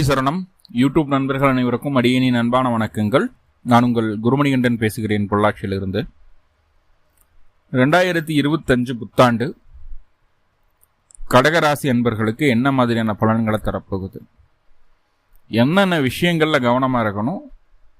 குருமணி சரணம். யூடியூப் நண்பர்கள் அனைவருக்கும் அடியனின் அன்பான வணக்கங்கள். நான் உங்கள் குருமணிகண்டன் பேசுகிறேன் பொள்ளாச்சியிலிருந்து. ரெண்டாயிரத்தி இருபத்தஞ்சு புத்தாண்டு. கடகராசி அன்பர்களுக்கு என்ன மாதிரியான பலன்களை தரப்போகுது? என்னென்ன விஷயங்களில் கவனமாக இருக்கணும்?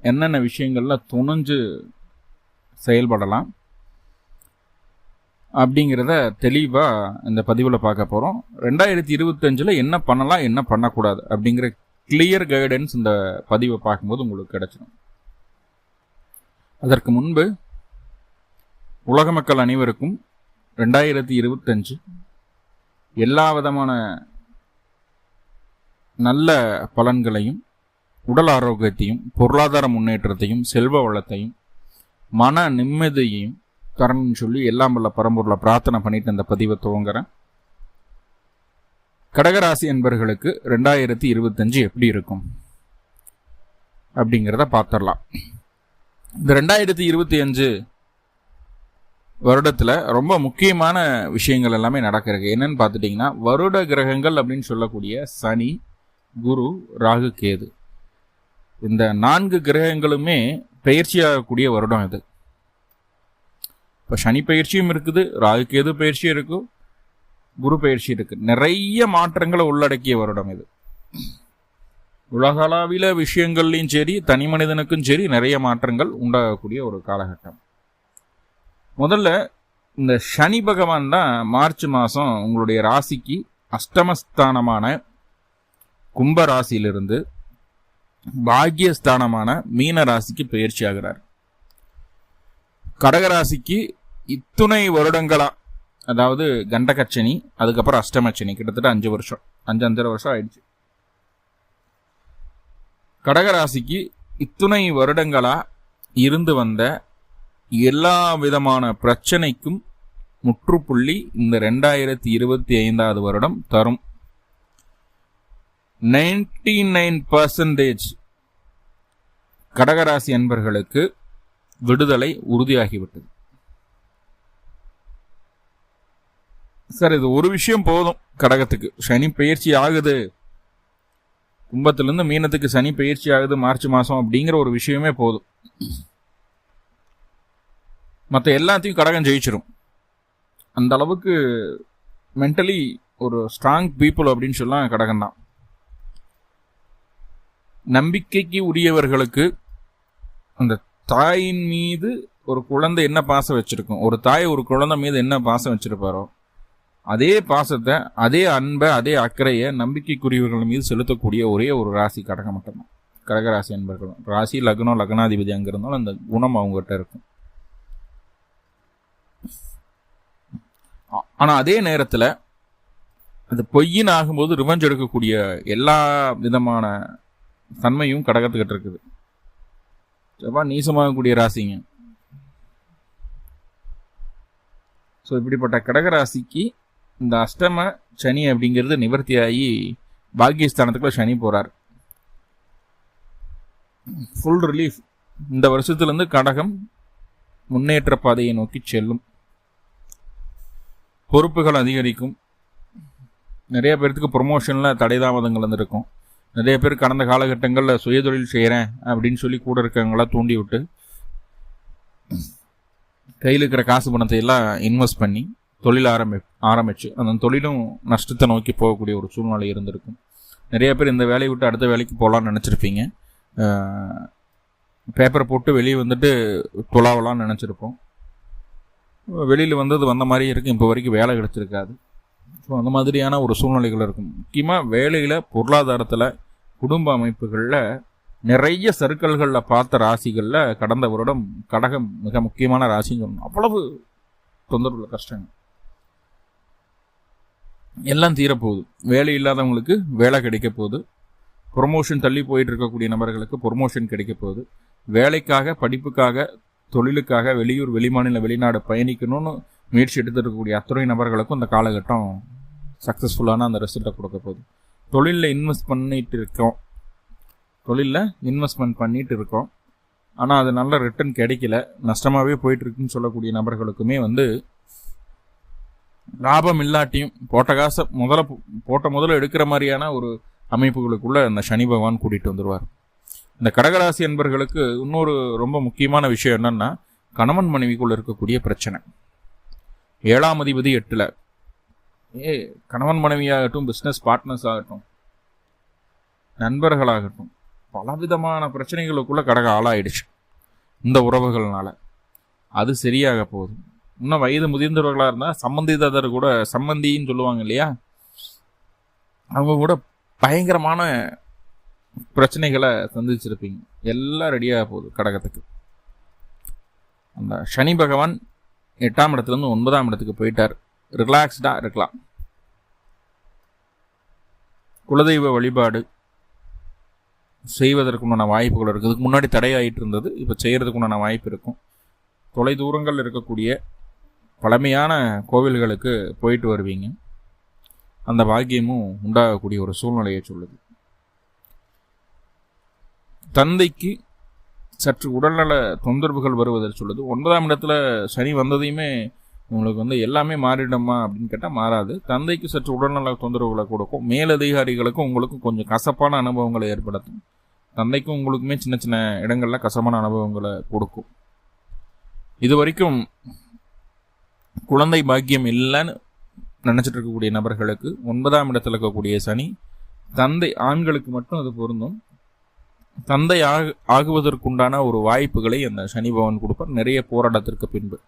என்னென்ன விஷயங்களில் துணிஞ்சு செயல்படலாம்? அப்படிங்கிறத தெளிவாக இந்த பதிவில் பார்க்க போகிறோம் ரெண்டாயிரத்தி இருபத்தஞ்சில் என்ன பண்ணலாம் என்ன பண்ணக்கூடாது அப்படிங்கிற கிளியர் கைடன்ஸ் இந்த பதிவை பார்க்கும்போது உங்களுக்கு கிடைச்சிடும் அதற்கு முன்பு உலக மக்கள் அனைவருக்கும் ரெண்டாயிரத்தி இருபத்தஞ்சு எல்லா விதமான நல்ல பலன்களையும் உடல் ஆரோக்கியத்தையும் பொருளாதார முன்னேற்றத்தையும் செல்வ வளத்தையும் மன நிம்மதியையும் தரணும்னு சொல்லி எல்லாம் வல்ல பரம்பூரில் பிரார்த்தனை பண்ணிட்டு இந்த பதிவை துவங்குறேன். கடகராசி என்பர்களுக்கு ரெண்டாயிரத்தி இருபத்தஞ்சு எப்படி இருக்கும்? அப்படிங்கிறத பார்த்துடலாம். இந்த ரெண்டாயிரத்தி இருபத்தி அஞ்சு வருடத்தில் ரொம்ப முக்கியமான விஷயங்கள் எல்லாமே நடக்கிறது என்னன்னு பார்த்துட்டிங்கன்னா வருட கிரகங்கள் அப்படின்னு சொல்லக்கூடிய சனி குரு ராகு கேது. இந்த நான்கு கிரகங்களுமே பயிற்சியாகக்கூடிய வருடம் இது. இப்போ சனி பயிற்சியும் இருக்குது ராகு கேது பயிற்சியும் இருக்கும் குரு பயிற்சி இருக்கு. நிறைய மாற்றங்களை உள்ளடக்கிய வருடம் இது. உலகளாவில விஷயங்கள்லையும் சரி தனி மனிதனுக்கும் சரி நிறைய மாற்றங்கள் உண்டாகக்கூடிய ஒரு காலகட்டம். முதல்ல இந்த சனி பகவான் தான் மார்ச் மாதம் உங்களுடைய ராசிக்கு அஷ்டமஸ்தானமான கும்ப ராசியிலிருந்து பாக்யஸ்தானமான மீன ராசிக்கு பயிற்சி ஆகிறார். கடகராசிக்கு இத்துணை வருடங்களா அதாவது கண்டகச்சனி அதுக்கப்புறம் அஷ்டமச்சனி. கிட்டத்தட்ட அஞ்சு வருஷம். அஞ்சு அஞ்சரை வருஷம் ஆயிடுச்சு. கடகராசிக்கு இத்துணை வருடங்களா இருந்து வந்த எல்லா விதமான பிரச்சனைக்கும் முற்றுப்புள்ளி இந்த ரெண்டாயிரத்தி இருபத்தி ஐந்தாவது வருடம் தரும். நைன்டி நைன் பர்சன்டேஜ் கடகராசி என்பர்களுக்கு விடுதலை உறுதியாகிவிட்டது. சார் இது ஒரு விஷயம் போதும் கடகத்துக்கு. சனி பயிற்சி ஆகுது. கும்பத்திலேருந்து மீனத்துக்கு சனி பயிற்சி ஆகுது மார்ச் மாதம் அப்படிங்கிற ஒரு விஷயமே போதும். மற்ற எல்லாத்தையும் கடகம் ஜெயிச்சிடும் அந்த அளவுக்கு மென்டலி ஒரு ஸ்ட்ராங் பீப்புள் அப்படின்னு சொல்லலாம் கடகம் தான் நம்பிக்கைக்கு உரியவர்களுக்கு அந்த தாயின் மீது ஒரு குழந்தை என்ன பாசம் வச்சிருக்கும்? ஒரு தாய் ஒரு குழந்தை மீது என்ன பாசம் வச்சிருப்பாரோ? அதே பாசத்தை அதே அன்பை அதே அக்கறையை நம்பிக்கைக்குரியவர்கள் மீது செலுத்தக்கூடிய ஒரே ஒரு ராசி கடக மட்டும்தான். கடகராசி அன்பர்களும் ராசி லக்னம் லக்னாதிபதி அங்கே இருந்தாலும் அந்த குணம் அவங்ககிட்ட இருக்கும். ஆனால் அதே நேரத்தில் அது பொய்யின் ஆகும்போது ரிவெஞ்ச் எடுக்கக்கூடிய எல்லா விதமான தன்மையும் கடகத்துக்கிட்ட இருக்குது. செவ்வாய் நீசமாகக்கூடிய ராசிங்க. ஸோ இப்படிப்பட்ட கடகராசிக்கு இந்த அஷ்டம சனி அப்படிங்கிறது நிவர்த்தியாகி பாக்கியஸ்தானத்துக்குள்ள சனி போகிறார் ஃபுல் ரிலீஃப் இந்த வருஷத்துலேருந்து கடகம் முன்னேற்ற பாதையை நோக்கி செல்லும். பொறுப்புகள் அதிகரிக்கும். நிறைய பேர்த்துக்கு ப்ரொமோஷனில் தடைதாமதங்கள் வந்திருக்கும். நிறைய பேர் கடந்த காலகட்டங்களில் சுயதொழில் செய்கிறேன் அப்படின்னு சொல்லி கூட இருக்கவங்களாம் தூண்டி விட்டு கையில் இருக்கிற காசு பணத்தை எல்லாம் இன்வெஸ்ட் பண்ணி தொழில் ஆரம்பி ஆரம்பிச்சு அந்த தொழிலும் நஷ்டத்தை நோக்கி போகக்கூடிய ஒரு சூழ்நிலை இருந்திருக்கும். நிறைய பேர் இந்த வேலையை விட்டு அடுத்த வேலைக்கு போகலான்னு நினச்சிருப்பீங்க. பேப்பரை போட்டு வெளியே வந்துட்டு துளாவலாம்னு நினச்சிருப்போம். வெளியில் வந்தது வந்த மாதிரி இருக்கும் இப்போ வரைக்கும் வேலை கிடச்சிருக்காது. ஸோ அந்த மாதிரியான ஒரு சூழ்நிலைகள் இருக்கும். முக்கியமாக வேலையில் பொருளாதாரத்தில் குடும்ப அமைப்புகளில் நிறைய சர்க்கிள்களில் பார்த்த ராசிகளில் கடந்த வருடம் கடகம் மிக முக்கியமான ராசின்னு சொல்லணும். அவ்வளவு தொந்தரவுள்ள கஷ்டங்கள். எல்லாம் தீரப்போகுது. வேலை இல்லாதவங்களுக்கு வேலை கிடைக்க போகுது ப்ரொமோஷன் தள்ளி போயிட்டு இருக்கக்கூடிய நபர்களுக்கு ப்ரொமோஷன் கிடைக்க போகுது வேலைக்காக படிப்புக்காக தொழிலுக்காக வெளியூர் வெளிமாநில வெளிநாடு பயணிக்கணும்னு முயற்சி எடுத்துருக்கக்கூடிய அத்துறை நபர்களுக்கும் இந்த காலகட்டம் சக்ஸஸ்ஃபுல்லான அந்த ரிசல்ட்டை கொடுக்க போகுது. தொழிலில் இன்வெஸ்ட் பண்ணிட்டு இருக்கோம். தொழிலில் இன்வெஸ்ட்மெண்ட் பண்ணிட்டு இருக்கோம். ஆனால் அது நல்ல ரிட்டர்ன் கிடைக்கல. நஷ்டமாகவே போயிட்டு இருக்குன்னு சொல்லக்கூடிய நபர்களுக்குமே வந்து லாபம் இல்லாட்டியும் போட்ட காசை முதல்ல போட்ட முதல்ல எடுக்கிற மாதிரியான ஒரு அமைப்புகளுக்குள்ளே அந்த சனி பகவான் கூட்டிகிட்டு வந்துடுவார் இந்த கடகராசி என்பர்களுக்கு இன்னொரு ரொம்ப முக்கியமான விஷயம் என்னன்னா கணவன் மனைவிக்குள்ள இருக்கக்கூடிய பிரச்சனை. ஏழாம் அதிபதி எட்டில். ஏ கணவன் மனைவியாகட்டும் பிஸ்னஸ் பார்ட்னர்ஸ் ஆகட்டும் நண்பர்களாகட்டும் பலவிதமான பிரச்சனைகளுக்குள்ள கடக ஆளாயிடுச்சு. இந்த உறவுகள்னால. அது சரியாக போகுது இன்னும் வயது முதிர்ந்தவர்களாக இருந்தால் சம்பந்திதர் கூட சம்பந்தின்னு சொல்லுவாங்க இல்லையா? அவங்க கூட பயங்கரமான பிரச்சனைகளை சந்திச்சிருப்பீங்க. எல்லாம் ரெடியாக போகுது கடகத்துக்கு. அந்த சனி பகவான் எட்டாம் இடத்துலேருந்து ஒன்பதாம் இடத்துக்கு போயிட்டார். ரிலாக்ஸ்டாக இருக்கலாம். குலதெய்வ வழிபாடு செய்வதற்குண்டான வாய்ப்புகள் இருக்குது இதுக்கு முன்னாடி தடையாயிட்டு இருந்தது. இப்போ செய்கிறதுக்குண்டான வாய்ப்பு இருக்கும். தொலை தூரங்கள் இருக்கக்கூடிய பழமையான கோவில்களுக்கு போயிட்டு வருவீங்க. அந்த பாக்கியமும் உண்டாகக்கூடிய ஒரு சூழ்நிலையை சொல்லுது. தந்தைக்கு சற்று உடல்நல தொந்தரவுகள் வருவதில் சொல்லுது. ஒன்பதாம் இடத்துல சனி வந்ததையுமே உங்களுக்கு வந்து எல்லாமே மாறிடுமா அப்படின்னு கேட்டால் மாறாது. தந்தைக்கு சற்று உடல்நல தொந்தரவுகளை கொடுக்கும். மேலதிகாரிகளுக்கும் உங்களுக்கும் கொஞ்சம் கசப்பான அனுபவங்களை ஏற்படுத்தும். தந்தைக்கும் உங்களுக்குமே சின்ன சின்ன இடங்களில் கசப்பான அனுபவங்களை கொடுக்கும். இது வரைக்கும் குழந்தை பாக்கியம் இல்லைன்னு நினச்சிட்டு இருக்கக்கூடிய நபர்களுக்கு ஒன்பதாம் இடத்துல இருக்கக்கூடிய சனி தந்தை ஆண்களுக்கு மட்டும் அது பொருந்தும். தந்தை ஆகு ஆகுவதற்குண்டான ஒரு வாய்ப்புகளை அந்த சனி பவன் கொடுப்பார். நிறைய போராட்டத்திற்கு பின்பு.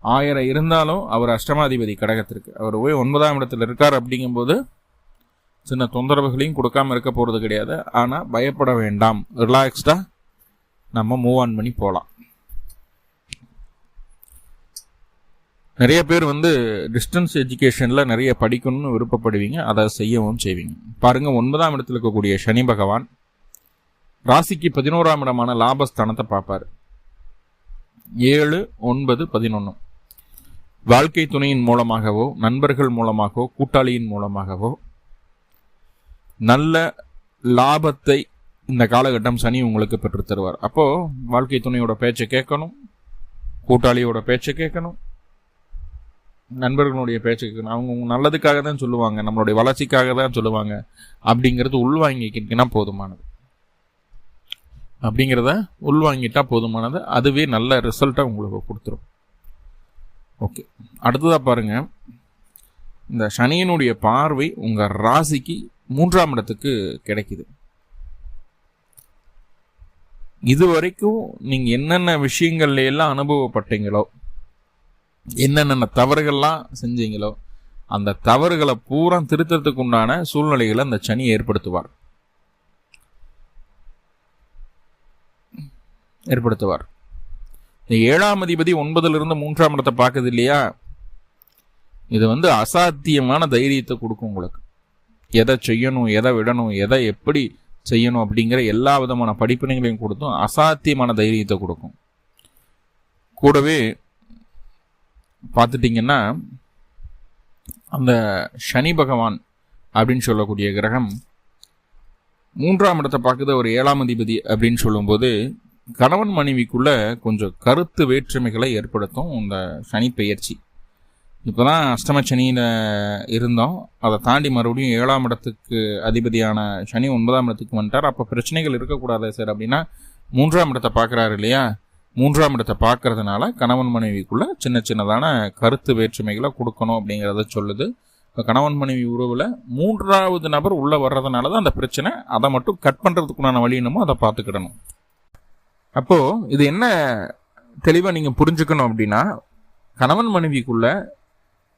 ஆயிரம் இருந்தாலும் அவர் அஷ்டமாதிபதி கடகத்திற்கு. அவர் போய் ஒன்பதாம் இடத்துல இருக்கார் அப்படிங்கும்போது சின்ன தொந்தரவுகளையும் கொடுக்காம இருக்க போகிறது கிடையாது. ஆனால் பயப்பட வேண்டாம். ரிலாக்ஸ்டாக நம்ம மூவ் ஆன் பண்ணி போகலாம் நிறைய பேர் வந்து டிஸ்டன்ஸ் எஜுகேஷனில் நிறைய படிக்கணும்னு விருப்பப்படுவீங்க அதை செய்யவும் செய்வீங்க. பாருங்கள் ஒன்பதாம் இடத்துல இருக்கக்கூடிய சனி பகவான் ராசிக்கு பதினோராம் இடமான லாபஸ்தானத்தை பார்ப்பார். ஏழு ஒன்பது பதினொன்று வாழ்க்கை துணையின் மூலமாகவோ நண்பர்கள் மூலமாகவோ கூட்டாளியின் மூலமாகவோ நல்ல லாபத்தை இந்த காலகட்டம் சனி உங்களுக்கு பெற்று தருவார். அப்போது வாழ்க்கை துணையோட பேச்சை கேட்கணும் கூட்டாளியோட பேச்சை கேட்கணும் நண்பர்களுடைய பேச்சுக்கு அவங்க நல்லதுக்காக தான் சொல்லுவாங்க நம்மளுடைய வளர்ச்சிக்காக தான் சொல்லுவாங்க அப்படிங்கிறது உள்வாங்கிக்கிட்டீங்கன்னா போதுமானது. அப்படிங்கிறத உள்வாங்கிட்டா போதுமானது அதுவே நல்ல ரிசல்ட்டை உங்களுக்கு கொடுத்துரும். ஓகே அடுத்ததாக பாருங்கள் இந்த சனியினுடைய பார்வை உங்கள் ராசிக்கு மூன்றாம் இடத்துக்கு கிடைக்குது. இது வரைக்கும் நீங்கள் என்னென்ன விஷயங்கள்ல எல்லாம் அனுபவப்பட்டீங்களோ என்னென்ன தவறுகள்லாம் செஞ்சீங்களோ அந்த தவறுகளை பூரா திருத்தத்துக்கு உண்டான சூழ்நிலைகளை அந்த சனி ஏற்படுத்துவார். ஏற்படுத்துவார். இந்த ஏழாம் அதிபதி ஒன்பதுலேருந்து மூன்றாம் இடத்தை பார்க்குது இல்லையா? இது வந்து அசாத்தியமான தைரியத்தை கொடுக்கும் உங்களுக்கு. எதை செய்யணும் எதை விடணும் எதை எப்படி செய்யணும் அப்படிங்கிற எல்லா விதமான படிப்பினைகளையும் கொடுத்தும் அசாத்தியமான தைரியத்தை கொடுக்கும். கூடவே பார்த்துட்டிங்கன்னா அந்த சனி பகவான் அப்படின்னு சொல்லக்கூடிய கிரகம் மூன்றாம் இடத்தை பார்க்குது ஒரு ஏழாம் அதிபதி அப்படின்னு சொல்லும்போது கணவன் மனைவிக்குள்ள கொஞ்சம் கருத்து வேற்றுமைகளை ஏற்படுத்தும் இந்த சனி பெயர்ச்சி. இப்போ தான் அஷ்டம சனியில் இருந்தோம். அதை தாண்டி மறுபடியும் ஏழாம் இடத்துக்கு அதிபதியான சனி ஒன்பதாம் இடத்துக்கு வந்துட்டார். அப்போ பிரச்சனைகள் இருக்கக்கூடாது சார் அப்படின்னா மூன்றாம் இடத்தை பார்க்குறாரு இல்லையா? மூன்றாம் இடத்தை பார்க்கறதுனால கணவன் மனைவிக்குள்ள சின்ன சின்னதான கருத்து வேற்றுமைகளை கொடுக்கணும் அப்படிங்கிறத சொல்லுது. இப்போ கணவன் மனைவி உறவில் மூன்றாவது நபர் உள்ளே வர்றதுனால தான் அந்த பிரச்சனை. அதை மட்டும் கட் பண்ணுறதுக்குண்டான வழி என்னமோ அதை பார்த்துக்கிடணும். அப்போது இது என்ன தெளிவாக நீங்கள் புரிஞ்சுக்கணும் அப்படின்னா கணவன் மனைவிக்குள்ள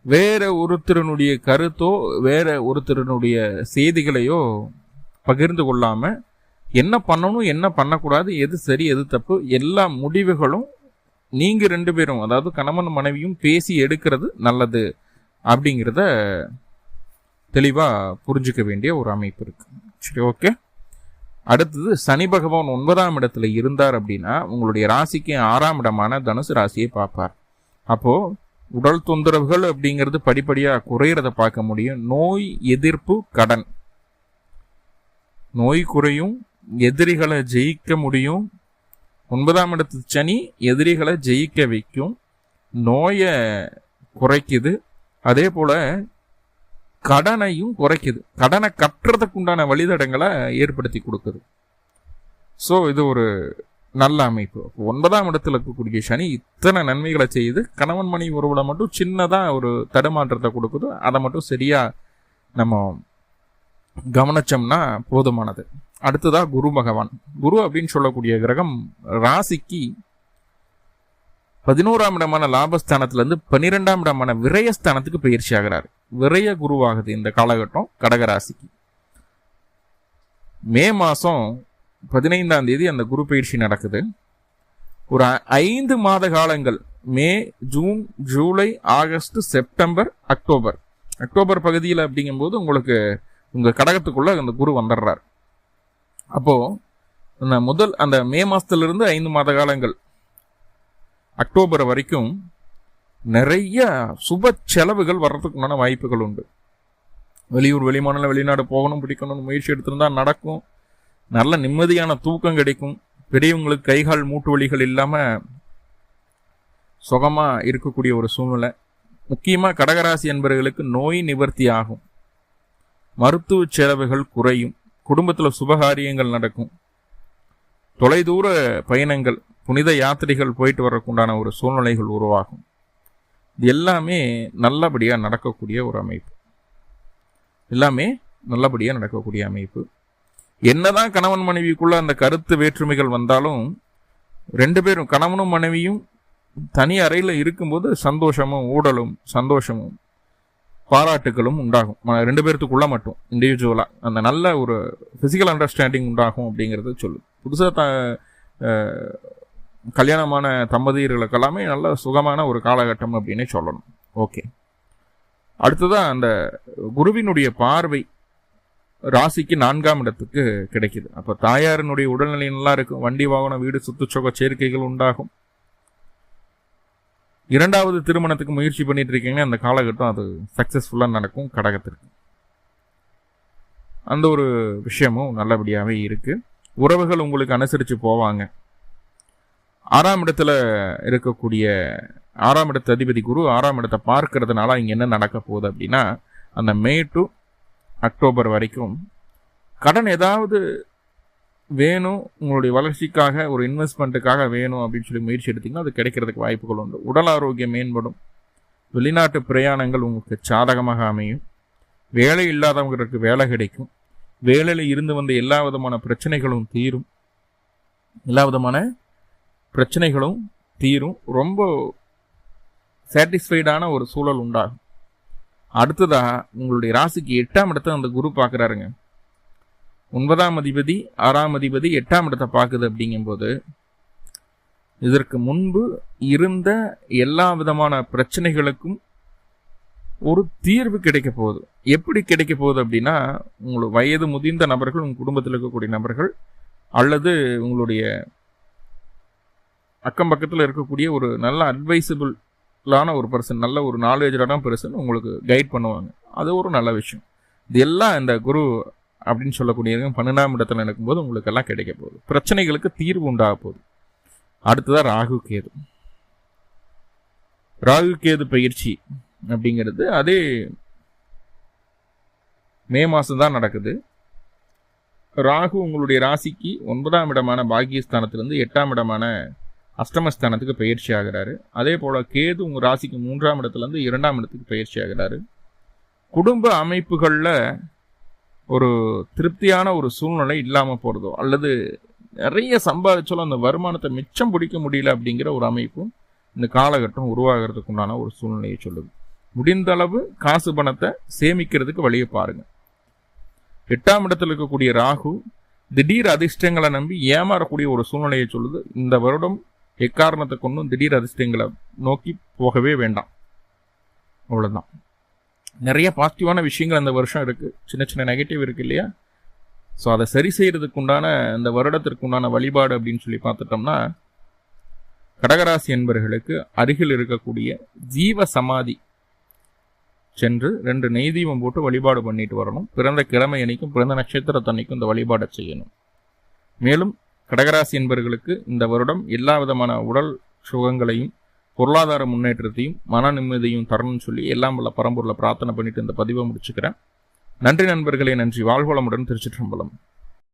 வேற ஒருத்தருனுடைய கருத்தோ வேற ஒருத்தருனுடைய செய்திகளையோ பகிர்ந்து கொள்ளாமல் என்ன பண்ணணும் என்ன பண்ணக்கூடாது எது சரி எது தப்பு எல்லா முடிவுகளும் நீங்கள் ரெண்டு பேரும் அதாவது கணவன் மனைவியும் பேசி எடுக்கிறது நல்லது அப்படிங்கிறத தெளிவாக புரிஞ்சுக்க வேண்டிய ஒரு அமைப்பு இருக்குது சரி ஓகே. அடுத்தது சனி பகவான் ஒன்பதாம் இடத்துல இருந்தார் அப்படின்னா உங்களுடைய ராசிக்கு ஆறாம் இடமான தனுசு ராசியை பார்ப்பார். அப்போது உடல் தொந்தரவுகள் அப்படிங்கிறது படிப்படியாக குறையிறத பார்க்க முடியும். நோய் எதிர்ப்பு கடன். நோய் குறையும் எதிரிகளை ஜெயிக்க முடியும். ஒன்பதாம் இடத்து சனி எதிரிகளை ஜெயிக்க வைக்கும். நோயை குறைக்குது. அதே போல் கடனையும் குறைக்குது. கடனை கட்டுறதுக்கு உண்டான வழித்தடங்களை ஏற்படுத்தி கொடுக்குது. ஸோ இது ஒரு நல்ல அமைப்பு. ஒன்பதாம் இடத்துல இருக்கக்கூடிய சனி இத்தனை நன்மைகளை செய்யுது. கணவன் மணி உறவுல மட்டும் சின்னதாக ஒரு தடுமாற்றத்தை கொடுக்குது. அதை மட்டும் சரியாக நம்ம கவனிச்சோம்னா போதுமானது. அடுத்ததா குரு பகவான். குரு அப்படின்னு சொல்லக்கூடிய கிரகம் ராசிக்கு பதினோராம் இடமான லாபஸ்தானத்திலிருந்து பன்னிரெண்டாம் இடமான விரயஸ்தானத்துக்கு பயிற்சி ஆகிறார். விரய குருவாகுது இந்த காலகட்டம் கடகராசிக்கு மே மாதம் பதினைந்தாம் தேதி அந்த குரு பயிற்சி நடக்குது. ஒரு ஐந்து மாத காலங்கள் May June July August September October. October பகுதியில் அப்படிங்கும்போது உங்களுக்கு உங்கள் கடகத்துக்குள்ள அந்த குரு வந்துடுறார். அப்போ முதல் அந்த மே மாதத்துலேருந்து ஐந்து மாத காலங்கள் அக்டோபர் வரைக்கும் நிறைய சுப செலவுகள் வர்றதுக்குண்டான வாய்ப்புகள் உண்டு. வெளியூர் வெளிமாநில வெளிநாடு போகணும் பிடிக்கணும்னு முயற்சி எடுத்திருந்தா நடக்கும். நல்ல நிம்மதியான தூக்கம் கிடைக்கும். பெரியவங்களுக்கு கைகால் மூட்டு வலிகள் இல்லாமல் சுகமாக இருக்கக்கூடிய ஒரு சூழ்நிலை. முக்கியமாக கடகராசி என்பவர்களுக்கு நோய் நிவர்த்தி ஆகும். மருத்துவ செலவுகள் குறையும். குடும்பத்தில் சுபகாரியங்கள் நடக்கும். தொலைதூர பயணங்கள் புனித யாத்திரைகள் போயிட்டு வரக்குண்டான ஒரு சூழ்நிலைகள் உருவாகும். இது எல்லாமே நல்லபடியாக நடக்கக்கூடிய ஒரு அமைப்பு. எல்லாமே நல்லபடியாக நடக்கக்கூடிய அமைப்பு. என்னதான் கணவன் மனைவிக்குள்ள அந்த கருத்து வேற்றுமைகள் வந்தாலும் ரெண்டு பேரும் கணவனும் மனைவியும் தனி அறையில் இருக்கும்போது சந்தோஷமும் ஊடலும் சந்தோஷமும். பாராட்டுகளும் உண்டாகும். ரெண்டு பேர்த்துக்குள்ள மட்டும் இண்டிவிஜுவலாக அந்த நல்ல ஒரு ஃபிசிக்கல் அண்டர்ஸ்டாண்டிங் உண்டாகும் அப்படிங்கிறது சொல்லு புதுசாக த கல்யாணமான தம்பதியர்களுக்கெல்லாமே நல்ல சுகமான ஒரு காலகட்டம் அப்படின்னே சொல்லணும். ஓகே. அடுத்ததான் அந்த குருவினுடைய பார்வை ராசிக்கு நான்காம் இடத்துக்கு கிடைக்குது. அப்போ தாயாரினுடைய உடல்நிலை நல்லா இருக்கும். வண்டி வாகனம் வீடு சுத்துச்சொக சேர்க்கைகள் உண்டாகும். இரண்டாவது திருமணத்துக்கு முயற்சி பண்ணிட்டு இருக்கீங்கன்னா அந்த காலகட்டம் அது சக்சஸ்ஃபுல்லாக நடக்கும் கடகத்திற்கு. அந்த ஒரு விஷயமும் நல்லபடியாகவே இருக்குது உறவுகள் உங்களுக்கு அனுசரித்து போவாங்க. ஆறாம் இடத்துல இருக்கக்கூடிய ஆறாம் இடத்து அதிபதி குரு ஆறாம் இடத்தை பார்க்கறதுனால இங்கே என்ன நடக்க போகுது அப்படின்னா அந்த மே டு அக்டோபர் வரைக்கும் கடன் ஏதாவது வேணும் உங்களுடைய வளர்ச்சிக்காக ஒரு இன்வெஸ்ட்மெண்ட்டுக்காக வேணும் அப்படின்னு சொல்லி முயற்சி எடுத்தீங்கன்னா அது கிடைக்கிறதுக்கு வாய்ப்புகள் உண்டு. உடல் ஆரோக்கியம் மேம்படும். வெளிநாட்டு பிரயாணங்கள் உங்களுக்கு சாதகமாக அமையும். வேலை இல்லாதவங்களுக்கு வேலை கிடைக்கும். வேலையில் இருந்து வந்த எல்லா விதமான பிரச்சனைகளும் தீரும். எல்லா விதமான பிரச்சனைகளும் தீரும். ரொம்ப சாட்டிஸ்ஃபைடான ஒரு சூழல் உண்டாகும். அடுத்ததாக உங்களுடைய ராசிக்கு எட்டாம் இடத்தை அந்த குரு பார்க்குறாருங்க. ஒன்பதாம் அதிபதி ஆறாம் அதிபதி எட்டாம் இடத்தை பார்க்குது அப்படிங்கும்போது இதற்கு முன்பு இருந்த எல்லா விதமான பிரச்சனைகளுக்கும் ஒரு தீர்வு கிடைக்க போகுது. எப்படி கிடைக்க போகுது அப்படின்னா உங்களுக்கு வயது முதிர்ந்த நபர்கள் உங்கள் குடும்பத்தில் இருக்கக்கூடிய நபர்கள் அல்லது உங்களுடைய அக்கம் பக்கத்தில் இருக்கக்கூடிய ஒரு நல்ல அட்வைசபிளான ஒரு பர்சன் நல்ல ஒரு நாலேஜான பர்சன் உங்களுக்கு கைட் பண்ணுவாங்க. அது ஒரு நல்ல விஷயம். இது எல்லாம் இந்த குரு அப்படின்னு சொல்லக்கூடிய பன்னெண்டாம் இடத்துல நடக்கும்போது உங்களுக்கு எல்லாம் கிடைக்க போகுது. பிரச்சனைகளுக்கு தீர்வு உண்டாக போகுது. அடுத்ததான் ராகு கேது. ராகு கேது பயிற்சி அப்படிங்கிறது அதே மே மாதம் தான் நடக்குது. ராகு உங்களுடைய ராசிக்கு ஒன்பதாம் இடமான பாகியஸ்தானத்திலிருந்து எட்டாம் இடமான அஷ்டமஸ்தானத்துக்கு பயிற்சி ஆகிறாரு. அதே போல் கேது உங்கள் ராசிக்கு மூன்றாம் இடத்துலேருந்து இரண்டாம் இடத்துக்கு பயிற்சி ஆகிறாரு. குடும்ப அமைப்புகளில் ஒரு திருப்தியான ஒரு சூழ்நிலை இல்லாமல் போகிறதோ அல்லது நிறைய சம்பாதிச்சாலும் அந்த வருமானத்தை மிச்சம் பிடிக்க முடியல அப்படிங்கிற ஒரு அமைப்பும் இந்த காலகட்டம் உருவாகிறதுக்கு உண்டான ஒரு சூழ்நிலையை சொல்லுது. முடிந்த அளவு காசு பணத்தை சேமிக்கிறதுக்கு வழியை பாருங்கள் எட்டாம் இடத்துல இருக்கக்கூடிய ராகு திடீர் அதிர்ஷ்டங்களை நம்பி ஏமாறக்கூடிய ஒரு சூழ்நிலையை சொல்லுது. இந்த வருடம் எக்காரணத்தை கொண்டும் திடீர் அதிர்ஷ்டங்களை நோக்கி போகவே வேண்டாம். அவ்வளோதான் நிறைய பாசிட்டிவான விஷயங்கள் அந்த வருஷம் இருக்குது சின்ன சின்ன நெகட்டிவ் இருக்குது இல்லையா? ஸோ அதை சரி செய்கிறதுக்கு உண்டான இந்த வருடத்திற்கு உண்டான வழிபாடு அப்படின்னு சொல்லி பார்த்துட்டோம்னா கடகராசி என்பர்களுக்கு அருகில் இருக்கக்கூடிய ஜீவ சமாதி சென்று ரெண்டு நெய்தீபம் போட்டு வழிபாடு பண்ணிட்டு வரணும். பிறந்த கிழமை அன்னைக்கும் பிறந்த நட்சத்திரத்தன்னைக்கும் இந்த வழிபாடை செய்யணும். மேலும் கடகராசி என்பர்களுக்கு இந்த வருடம் எல்லா விதமான உடல் சுகங்களையும் பொருளாதார முன்னேற்றத்தையும் மன நிம்மதியும் தரணும்னு சொல்லி எல்லாம் வல்ல பரம்பொருளை பிரார்த்தனை பண்ணிட்டு இந்த பதிவை முடிச்சுக்கிறேன். நன்றி நண்பர்களே நன்றி. வாழ்வளமுடன் திருச்சிற்றம்பலம்.